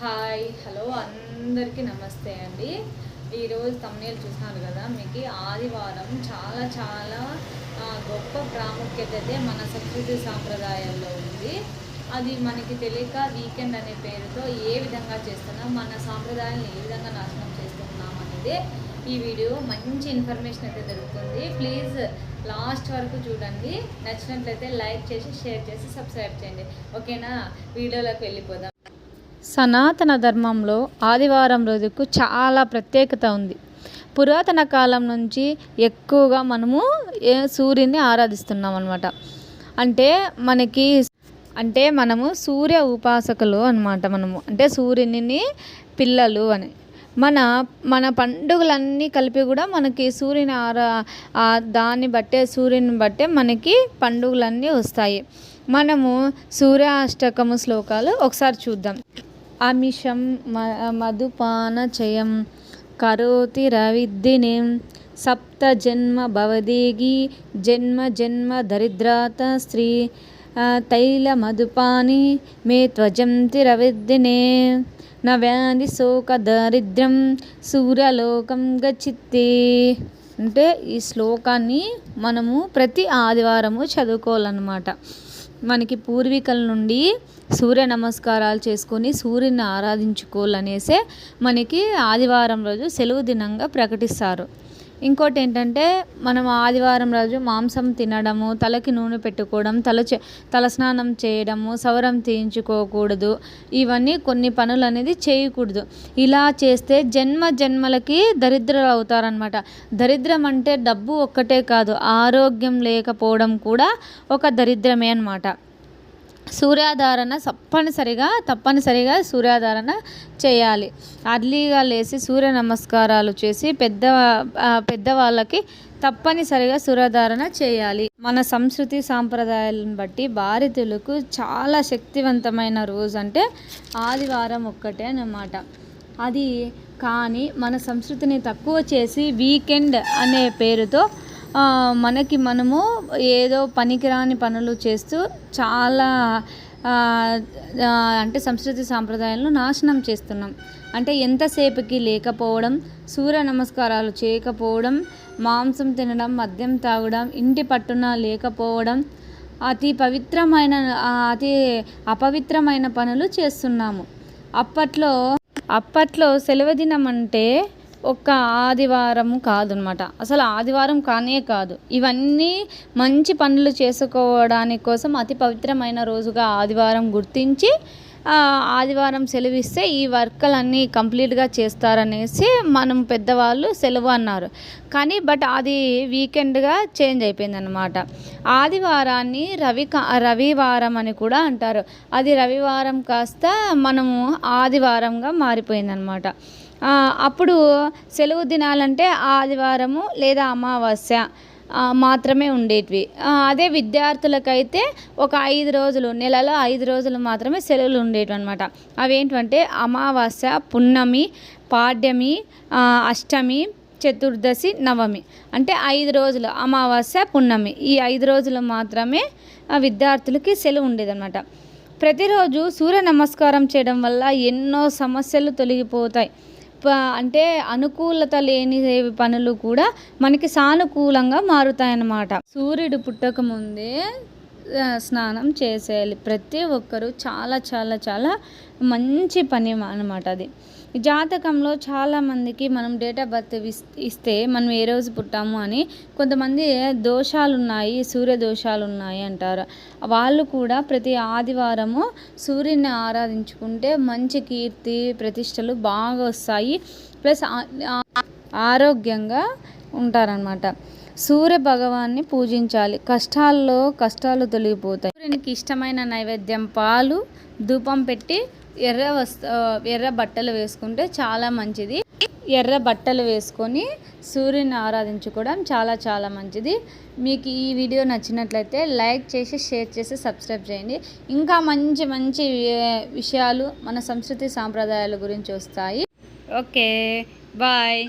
Hi hello అందరికీ నమస్తే అండి. ఈరోజు తమ్నేలు చూస్తున్నారు కదా మీకు ఆదివారం చాలా చాలా గొప్ప ప్రాముఖ్యత అయితే మన సంస్కృతి సాంప్రదాయాల్లో ఉంది. అది మనకి తెలియక వీకెండ్ అనే పేరుతో ఏ విధంగా చేస్తున్నాం మన సాంప్రదాయాలను ఏ విధంగా నాశనం చేస్తున్నాం అనేది ఈ వీడియో మంచి ఇన్ఫర్మేషన్ అయితే దొరుకుతుంది. ప్లీజ్ లాస్ట్ వరకు చూడండి. నచ్చినట్లయితే లైక్ చేసి షేర్ చేసి సబ్స్క్రైబ్ చేయండి. ఓకేనా? వీడియోలోకి వెళ్ళిపోదాం. సనాతన ధర్మంలో ఆదివారం రోజుకు చాలా ప్రత్యేకత ఉంది. పురాతన కాలం నుంచి ఎక్కువగా మనము ఏ సూర్యుని ఆరాధిస్తున్నాం అనమాట అంటే మనకి అంటే మనము సూర్య ఉపాసకులు అనమాట మనము. అంటే సూర్యుని పిల్లలు అని. మన మన పండుగలన్నీ కలిపి కూడా మనకి సూర్యుని ఆరా దాన్ని బట్టే సూర్యుని బట్టే మనకి పండుగలన్నీ వస్తాయి. మనము సూర్యాష్టకము శ్లోకాలు ఒకసారి చూద్దాం. అమిషం మ మధుపానచయం కరోతి రవిద్దినిం సప్త జన్మ భవదేగి జన్మ జన్మ దరిద్రాత స్త్రీ తైల మధుపాని మే త్వజంతి రవిద్దినే న వ్యాధి శోక దారిద్ర్యం సూర్యలోకం గచ్చిత్తే అంటే ఈ శ్లోకాన్ని మనము ప్రతి ఆదివారము చదువుకోవాలన్నమాట. మనకి పూర్వీకుల నుండి సూర్య నమస్కారాలు చేసుకొని సూర్యుని ఆరాధించుకోవాలనేసే మనకి ఆదివారం రోజు సెలవు దినంగా ప్రకటిస్తారు. ఇంకోటి ఏంటంటే మనం ఆదివారం రోజు మాంసం తినడము తలకి నూనె పెట్టుకోవడం తల తలస్నానం చేయడము సవరం తీయించుకోకూడదు. ఇవన్నీ కొన్ని పనులు అనేది చేయకూడదు. ఇలా చేస్తే జన్మ జన్మలకి దరిద్రలు అవుతారనమాట దరిద్రం అంటే డబ్బు ఒక్కటే కాదు ఆరోగ్యం లేకపోవడం కూడా ఒక దరిద్రమే అనమాట సూర్యాధారణ తప్పనిసరిగా తప్పనిసరిగా సూర్యాధారణ చేయాలి. అర్లీగా లేచి సూర్య నమస్కారాలు చేసి పెద్ద పెద్దవాళ్ళకి తప్పనిసరిగా సూర్యాధారణ చేయాలి. మన సంస్కృతి సాంప్రదాయాలను బట్టి భారతీయులకు చాలా శక్తివంతమైన రోజు అంటే ఆదివారం ఒక్కటే అన్నమాట. అది కానీ మన సంస్కృతిని తక్కువ చేసి వీకెండ్ అనే పేరుతో మనకి మనము ఏదో పనికిరాని పనులు చేస్తూ చాలా అంటే సంస్కృతి సాంప్రదాయాలను నాశనం చేస్తున్నాం. అంటే ఎంతసేపుకి లేకపోవడం సూర్య నమస్కారాలు చేయకపోవడం మాంసం తినడం మద్యం తాగడం ఇంటి పట్టున లేకపోవడం అతి పవిత్రమైన అతి అపవిత్రమైన పనులు చేస్తున్నాము. అప్పట్లో అప్పట్లో సెలవు దినం అంటే ఒక్క ఆదివారం కాదనమాట. అసలు ఆదివారం కానే కాదు. ఇవన్నీ మంచి పనులు చేసుకోవడానికి కోసం అతి పవిత్రమైన రోజుగా ఆదివారం గుర్తించి ఆదివారం సెలవిస్తే ఈ వర్కలన్నీ కంప్లీట్గా చేస్తారనేసి మనం పెద్దవాళ్ళు సెలవు అన్నారు. కానీ బట్ అది వీకెండ్గా చేంజ్ అయిపోయిందనమాట. ఆదివారాన్ని రవి కా- రవివారం అని కూడా అంటారు. అది రవివారం కాస్త మనము ఆదివారంగా మారిపోయిందనమాట. అప్పుడు సెలవు దినాలంటే ఆదివారము లేదా అమావాస్య మాత్రమే ఉండేటివి. అదే విద్యార్థులకైతే ఒక ఐదు రోజులు నెలలో ఐదు రోజులు మాత్రమే సెలవులు ఉండేవి అనమాట అవేంటంటే అమావాస్య పున్నమి పాడ్యమి అష్టమి చతుర్దశి నవమి. అంటే ఐదు రోజులు అమావాస్య పున్నమి. ఈ ఐదు రోజులు మాత్రమే విద్యార్థులకి సెలవు ఉండేదన్నమాట. ప్రతిరోజు సూర్య నమస్కారం చేయడం వల్ల ఎన్నో సమస్యలు తొలగిపోతాయి. అంటే అనుకూలత లేని పనులు కూడా మనకి సానుకూలంగా మారుతాయన్నమాట. సూర్యుడు పుట్టక ముందే స్నానం చేసేయాలి. ప్రతి ఒక్కరూ చాలా చాలా చాలా మంచి పని అనమాట అది. జాతకంలో చాలామందికి మనం డేట్ ఆఫ్ బర్త్ ఇస్తే మనం ఏ రోజు పుట్టాము అని కొంతమంది దోషాలు ఉన్నాయి సూర్య దోషాలు ఉన్నాయి అంటారు. వాళ్ళు కూడా ప్రతి ఆదివారము సూర్యుని ఆరాధించుకుంటే మంచి కీర్తి ప్రతిష్టలు బాగా వస్తాయి. ప్లస్ ఆరోగ్యంగా ఉంటారనమాట సూర్య భగవాన్ని పూజించాలి. కష్టాల్లో కష్టాలు తొలగిపోతాయి. సూర్యునికి ఇష్టమైన నైవేద్యం పాలు ధూపం పెట్టి ఎర్ర వస్త ఎర్ర బట్టలు వేసుకుంటే చాలా మంచిది. ఎర్ర బట్టలు వేసుకొని సూర్యుని ఆరాధించుకోవడం చాలా చాలా మంచిది. మీకు ఈ వీడియో నచ్చినట్లయితే లైక్ చేసి షేర్ చేసి సబ్స్క్రైబ్ చేయండి. ఇంకా మంచి మంచి విషయాలు మన సంస్కృతి సాంప్రదాయాల గురించి వస్తాయి. Okay bye.